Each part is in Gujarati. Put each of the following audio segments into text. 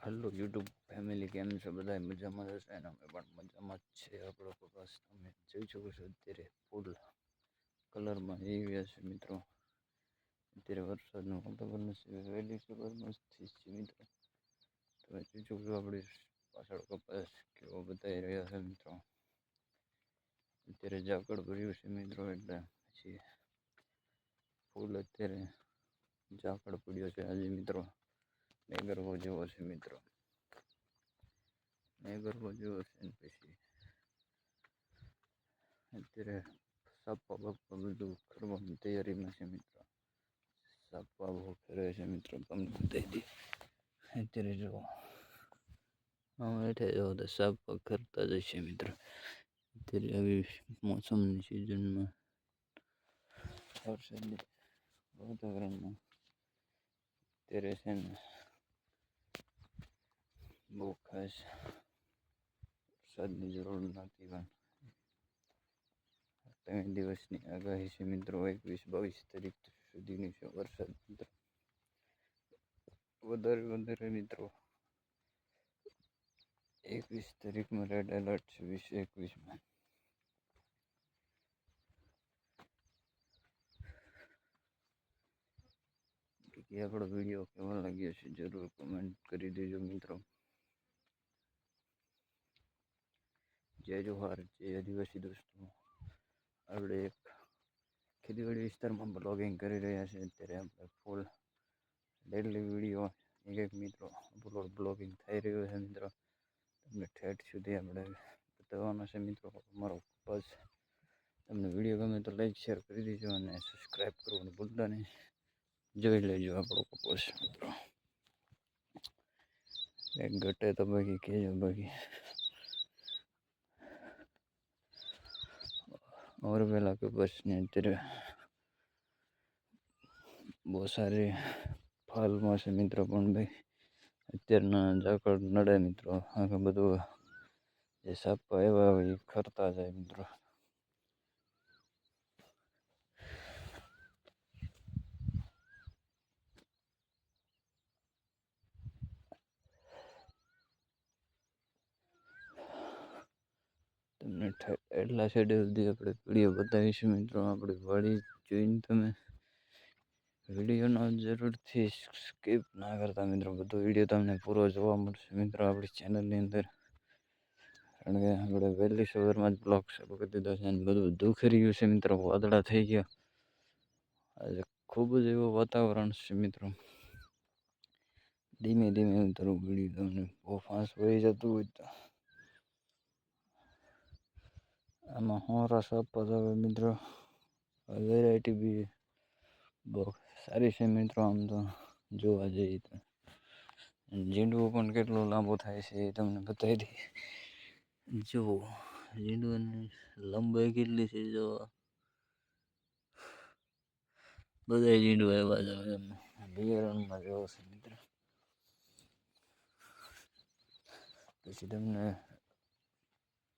હેલો યુટ્યુબ ફેમિલી કેમ છે? બધા મજામાં જશે અને અમે પણ મજામાં જ છે આપણો કપાસ તમે જોઈ શકો છો. અત્યારે ફૂલ કલરમાં એવી હશે મિત્રો. અત્યારે વરસાદનું વાતાવરણ છે વહેલી સવારમાંથી છે મિત્રો. તમે જોઈ શકો છો આપણી પાછળ કપાસ કેવો બતાવી રહ્યા છે મિત્રો. અત્યારે ઝાકળ ભર્યું છે મિત્રો એટલે પછી ફૂલ અત્યારે ઝાકળ પડ્યો છે આજે મિત્રો. મેઘરવો જેવો છે મિત્રો મેઘરવો જેવો છે ને પછી અત્યારે સાપા બાપા બધું કરવાની તૈયારીમાં છે મિત્રો સાપા બહુ ફેરવે છે મિત્રો તમને બતાવી દઈએ અત્યારે જો આમ હેઠે જો તો સાપા કરતા જ છે મિત્રો અત્યારે આવી મોસમની સિઝનમાં વરસાદની વાતાવરણમાં અત્યારે છે ને બહુ ખાસ વરસાદની જરૂર નથી, પણ ત્રણ દિવસની આગાહી છે મિત્રો, એકવીસ, બાવીસ તારીખ સુધીની છે વરસાદ મિત્રો વધારે વધારે મિત્રો, એકવીસ તારીખમાં રેડ એલર્ટ છે, વીસ, એકવીસમાં. આપણો વીડિયો કેવો લાગ્યો છે, જરૂર કમેન્ટ કરી દેજો મિત્રો. જય જોહાર જય આદિવાસી દોસ્તો. આપણે એક ખેતીવાડી વિસ્તારમાં બ્લોગિંગ કરી રહ્યા છે, અત્યારે આપણે ફૂલ ડેલી વીડિયો એક એક મિત્રો અપલોડ બ્લોગિંગ થઈ રહ્યું છે, મિત્રો. તમને ઠેઠ સુધી આપણે બતાવવાનો છે, મિત્રો. અમારો બસ તમને વીડિયો ગમે તો લાઈક શેર કરી દેજો અને સબસ્ક્રાઈબ કરવાનું ભૂલતા નહીં. જોઈ લેજો આપણો કપોસ મિત્રો. એક ઘટે તો બાકી, કહેજો બાકી. और वेला के बस ने અત્યારે બહુ સારી ફાલમાં છે મિત્રો પણ ભાઈ અત્યારના ઝાકળ નડે મિત્રો આ બધું જે સાપા એવા હોય એ ખરતા જાય મિત્રો તમને એટલા છેડે સુધી આપણે વીડિયો બતાવીશું મિત્રો. આપણી વળી જોઈને તમે વિડીયોનો જરૂરથી સ્કીપ ના કરતા મિત્રો. બધો વીડિયો તમને પૂરો જોવા મળશે મિત્રો આપણી ચેનલની અંદર. કારણ કે આપણે વહેલી સવારમાં જ બ્લોગ શરૂ કરી દીધો છે અને બધું દુખી રહ્યું છે મિત્રો. વાદળા થઈ ગયા. આજે ખૂબ જ એવું વાતાવરણ છે મિત્રો. ધીમે ધીમે ઉતરવું વીડિયો તમને બહુ ફાસ્ટ વહી જતું હોય તો આમાં હોરા સાપા હવે મિત્રો. વેરાયટી બી બહુ સારી છે મિત્રો આમ તો જોવા જઈએ તો. ઝીંડવું પણ કેટલો લાંબો થાય છે એ તમને બતાવી દઈએ. જો ઝીંડવાની લંબાઈ કેટલી છે જો. બધા ઝીંડવા એવા જ આવે બિયારણમાં જેવો છે મિત્રો. પછી તમને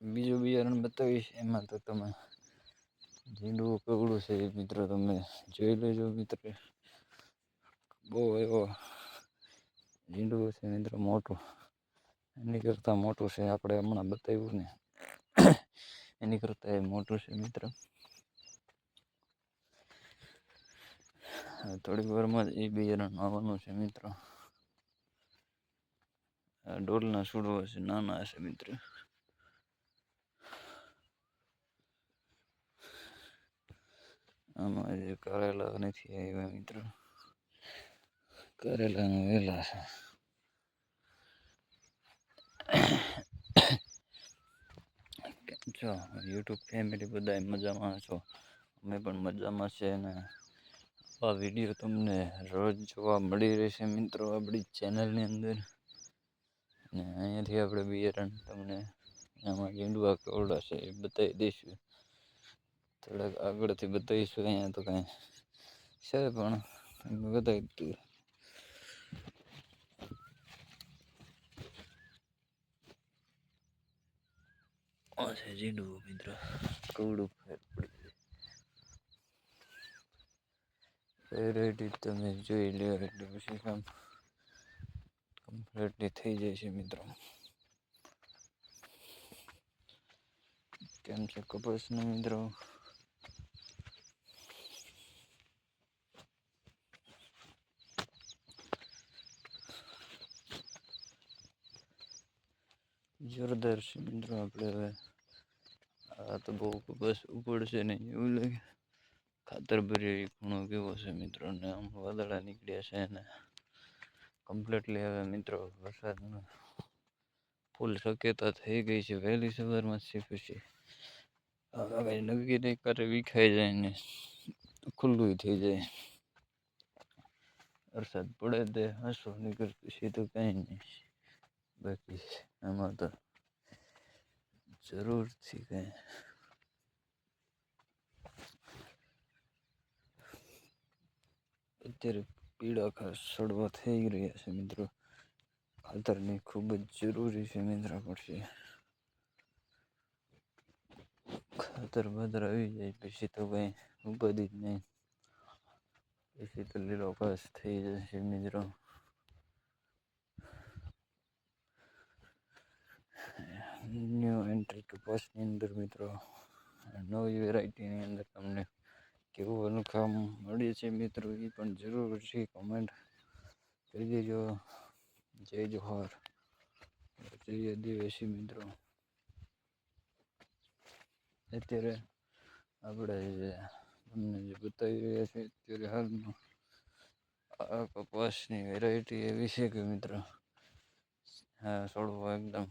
બીજું બિયારણ બતાવીશ, એમાં તો તમે ઝીંડવું કવડું છે એ મિત્રો તમે જોઈ લેજો મિત્ર. બહુ એવો ઝીંડવું છે મિત્ર મોટું. એની કરતાં મોટું છે, આપણે હમણાં બતાવ્યું ને. એની કરતાં એ મોટું છે મિત્ર. થોડીક વારમાં જ એ બિયારણ આવવાનું છે મિત્ર. ડોલના છોડવા હશે નાના હશે મિત્ર. આમાં જે કરેલા નથી આવ્યા મિત્રો કરેલા વહેલા છે છો યુટ્યુબ ફેમિલી બધા મજામાં છો અમે પણ મજામાં છે ને આ વીડિયો તમને રોજ જોવા મળી રહેશે મિત્રો આપણી ચેનલની અંદર અને અહીંયાથી આપણે બિયારણ તમને એમાં ઝીંડવા કેવડા છે એ બતાવી દઈશું થોડાક આગળથી બતાવીશું અહીંયા તો કાંઈ છે પણ બતાવી છે ઝીંડવું મિત્રો. કવડું વેરાયટી તમે જોઈ લો એટલે પછી કામ કમ્પ્લીટલી થઈ જાય છે મિત્રો. કેમ છે કપાસના મિત્રો? જોરદાર છે મિત્રો આપણે હવે. આ તો બહુ બસ ઉપડશે નહીં એવું લાગે. ખાતર ભરી ખૂણો કેવો છે મિત્રો ને આમ વાદળા નીકળ્યા છે ને. કમ્પ્લીટલી હવે મિત્રો વરસાદનો ફૂલ શક્યતા થઈ ગઈ છે. વહેલી સવારમાં છે પછી. હવે નક્કી નહીં કરે, વિખાઈ જાય ને ખુલ્લું થઈ જાય. વરસાદ પડે તે, હસો નીકળતું તો કંઈ નહીં. બાકી આમાં તો જરૂરથી કંઈ. અત્યારે પીળા ખાસ સડવા થઈ રહ્યા છે મિત્રો. ખાતરની ખૂબ જ જરૂરી છે મિત્રો પડશે ખાતર બાતર આવી જાય પછી તો કંઈ ઉપાધિ જ નહીં. પછી તો લીલો ઘાસ થઈ જશે મિત્રો ન્યૂ એન્ટ્રી કપાસની અંદર મિત્રો, નવી વેરાયટીની અંદર તમને કેવું અનુકામ મળે છે મિત્રો, એ પણ જરૂરથી કમેન્ટ કરી દેજો. જય જોહાર. જય આદિવાસી મિત્રો. અત્યારે આપણે તમને જે બતાવી રહ્યા છે અત્યારે હાલમાં આ કપાસની વેરાયટી એવી છે કે મિત્રો, હા છોડવો એકદમ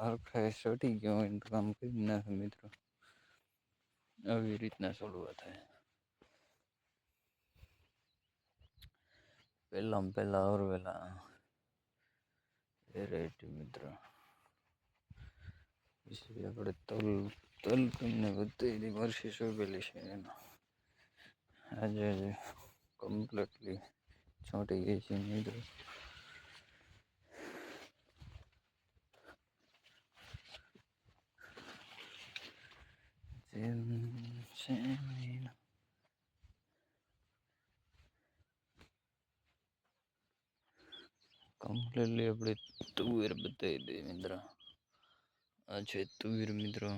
હરખાય સટી ગયો તો કામ કરી નાખે મિત્રો આવી રીતના છોડવા થાય પહેલાં પહેલાં ઓરવેલા વેરાયટી મિત્રો પછી આપણે તલ તલ તમને બધી વર્ષી શોભેલી છે એનો આજે કમ્પ્લીટલી છોટી ગઈ છે મિત્રો જેમ છે એના કમ્પ્લીટલી આપણે તુવેર બતાવી દઈએ મિત્ર. આ છે તુવેર મિત્રો.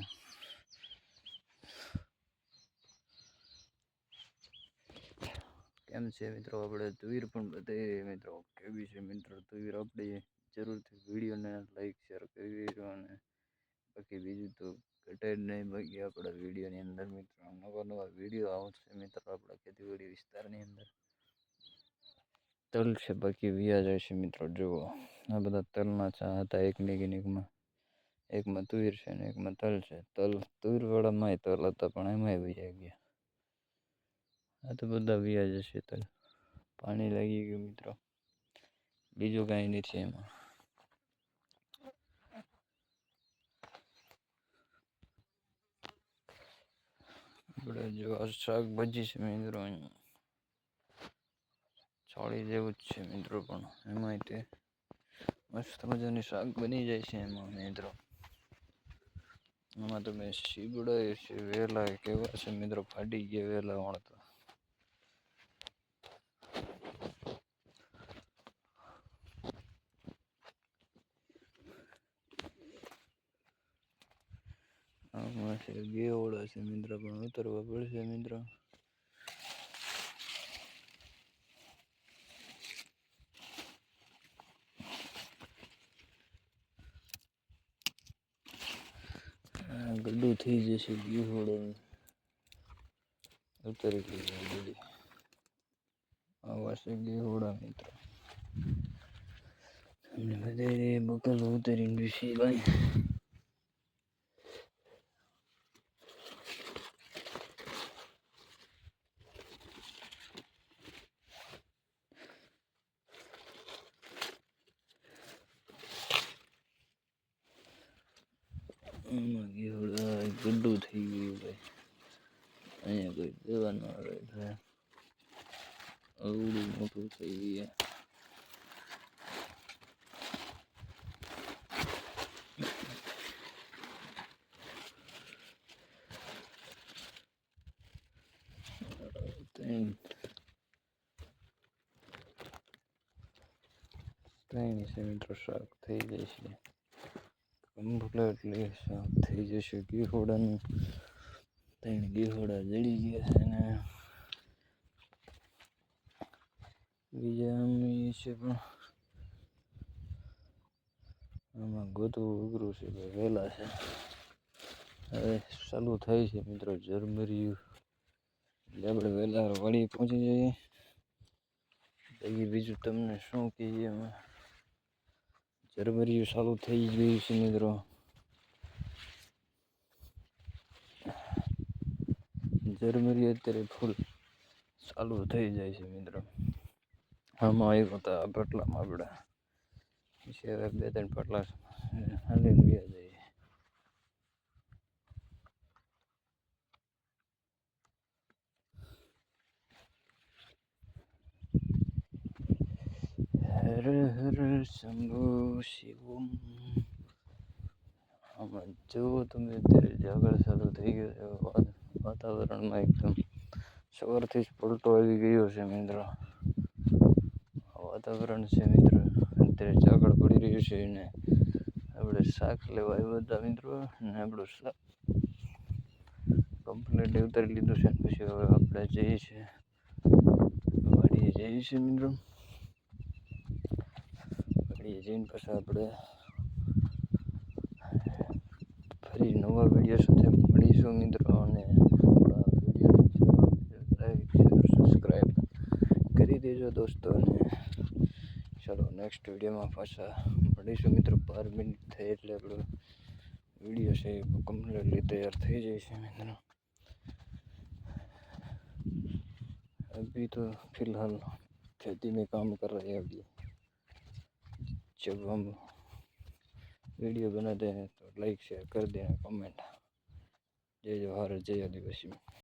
કેમ છે મિત્રો? આપણે તુવેર પણ બતાવી દઈએ મિત્રો. કેવી છે મિત્રો. તુવેર આપણે જરૂરથી વિડીયોને લાઈક શેર કરી દેજો અને બાકી બીજું તો ઘટાય નહીં બાકી આપણા વિડીયોની અંદર મિત્રો. નવા નવા વીડિયો આવશે મિત્રો આપણા ખેતીવાડી વિસ્તારની અંદર. તલ છે બાકી વ્યાજ છે મિત્રો, જુઓ. આ બધા તલના ચા હતા એક એકમાં. એકમાં તુર છે ને એકમાં તલ છે. તલ તુરવાળામાંય તલ હતા, પણ એમાંય વયા ગયા. આ તો બધા વ્યાજ જશે તલ. પાણી લાગી ગયું મિત્રો. બીજું કાંઈ નથી એમાં. આપણે જો આ શાકભાજી છે મિત્રો ચાળી જેવું જ છે મિત્રો પણ એમાંય તે મસ્ત મજાની શાક બની જાય છે એમાં મિત્રો આમાં તમે શીબડા છે વેલા કેવા છે મિત્રો ફાટી ગયા વેલા વણતા આમાં છે ગેવડા છે મિત્ર, પણ ઉતરવા પડશે મિત્ર. ગડું થઈ જશે ગેવડો ઉતરી ગયું ગડી. આવા છે ગેવડા મિત્ર. અમને બધે બકલ ઉતરીને બેસી ભાઈ. આમાં ગેવડા ગડું થઈ ગયું ભાઈ અહીંયા કોઈ દેવા ન આવે ભાઈ અવડું મોટું થઈ ગયું. ત્રણ. ત્રણ છે શાક થઈ જશે કમ્પ્લીટલી શાક થઈ જશે. ગીહોડાનું ત્રણ ગીહોડા જડી ગયા છે ને. બીજા અમી છે પણ આમાં ગોતવું ઉઘરું છે કે વહેલા છે. હવે ચાલુ થાય છે મિત્રો જરમર્યું એટલે આપણે વહેલા વળી પહોંચી જઈએ. બાકી બીજું તમને શું કહીએ એમાં ઝરમરિયું ચાલુ થઈ ગયું છે મિત્રો ઝરમરિયું અત્યારે ફૂલ ચાલુ થઈ જાય છે મિત્રો આમાં આવ્યો હતા પટલામાં આપણે બે ત્રણ પટલા હાલી ગયા જઈએ શંભુ શિવમ આમાં જો તમે અત્યારે જાગર ચાલુ થઈ ગયો છે. વાતાવરણમાં એકદમ સવારથી જ પલટો આવી ગયો છે મિત્રો. વાતાવરણ છે મિત્રો, અત્યારે જાગળ પડી રહ્યું છે ને આપણે શાક લેવા આવ્યા હતા મિત્રો ને આપણું શાક કમ્પ્લીટ ઉતારી લીધું છે પછી હવે આપણે જઈએ છીએ. વાડીએ જઈએ છીએ મિત્રો. જઈને પછી આપણે ફરી નવા વિડીયો સાથે મળીશું મિત્રો અને આપણા વિડીયોને લાઈક શેર સબસ્ક્રાઈબ કરી દેજો દોસ્તો અને ચાલો નેક્સ્ટ વિડીયોમાં પાછા મળીશું મિત્રો બાર મિનિટ થઈ એટલે આપણો વિડીયો છે એ કમ્પ્લીટલી તૈયાર થઈ જાય છે મિત્રો अभी तो फिलहाल खेती में काम कर रहे हैं अभी जब हम वीडियो बनाते हैं तो लाइक शेयर कर देना कमेंट जय जवाहर जय आदिवासी